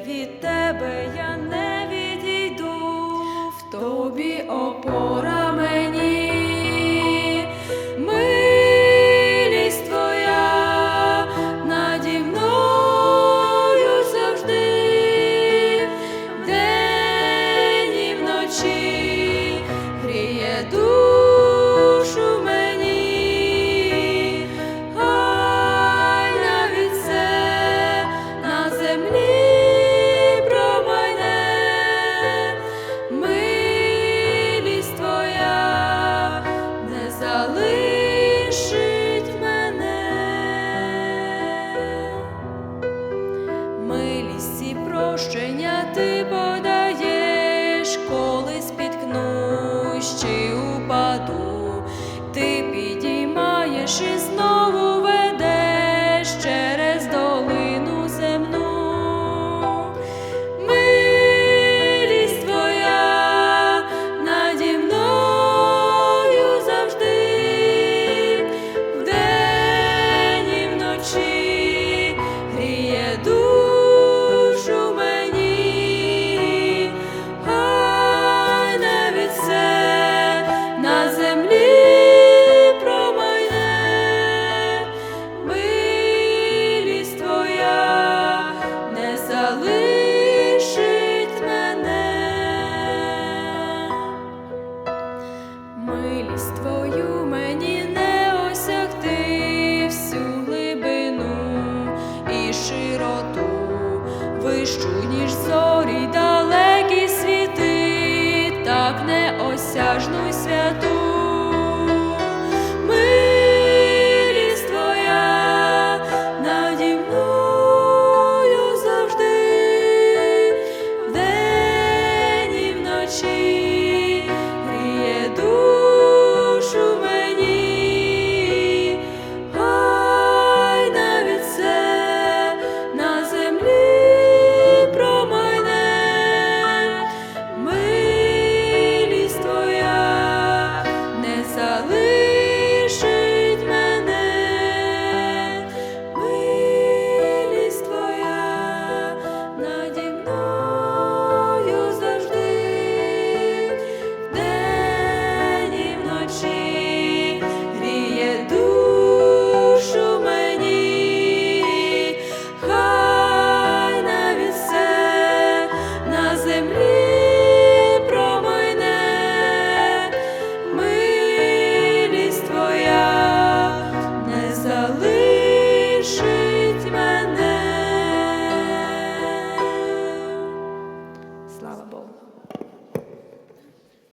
від тебе я не відійду, в тобі опора мені. Паду ти підіймаєш із. твою мені не осягти всю глибину і широту, вищу, ніж зорі, далекі світи, так неосяжну святу.